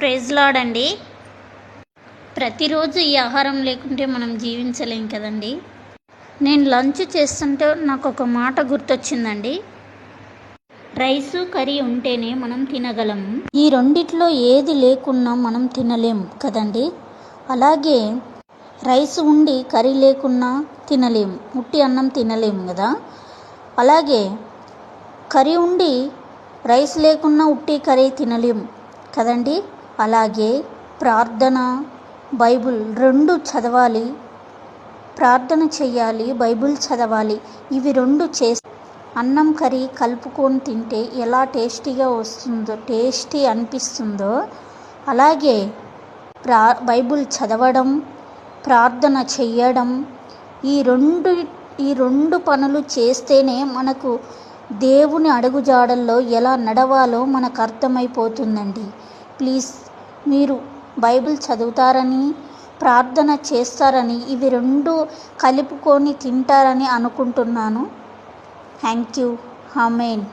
Praise లాడండి ప్రతిరోజు ఈ ఆహారం లేకుంటే మనం జీవించలేం కదండి. నేను లంచ్ చేస్తుంటే నాకు ఒక మాట గుర్తొచ్చిందండి. రైసు కర్రీ ఉంటేనే మనం తినగలం. ఈ రెండిట్లో ఏది లేకున్నా మనం తినలేం కదండి. అలాగే రైస్ ఉండి కర్రీ లేకున్నా తినలేం. ఉట్టి అన్నం తినలేం కదా. అలాగే కర్రీ ఉండి రైస్ లేకున్నా ఉట్టి కర్రీ తినలేం కదండి. అలాగే ప్రార్థన బైబుల్ రెండు చదవాలి. ప్రార్థన చెయ్యాలి బైబుల్ చదవాలి. ఇవి రెండు చేసి అన్నం కర్రీ కలుపుకొని తింటే ఎలా టేస్టీగా వస్తుందో టేస్టీ అనిపిస్తుందో అలాగే ప్రా బైబుల్ చదవడం ప్రార్థన చెయ్యడం ఈ రెండు ఈ రెండు పనులు చేస్తేనే మనకు దేవుని అడుగుజాడల్లో ఎలా నడవాలో మనకు అర్థమైపోతుందండి. ప్లీజ్ మీరు బైబిల్ చదువుతారని ప్రార్థన చేస్తారని ఇవి రెండు కలుపుకొని తింటారని అనుకుంటున్నాను. Thank you. హమేన్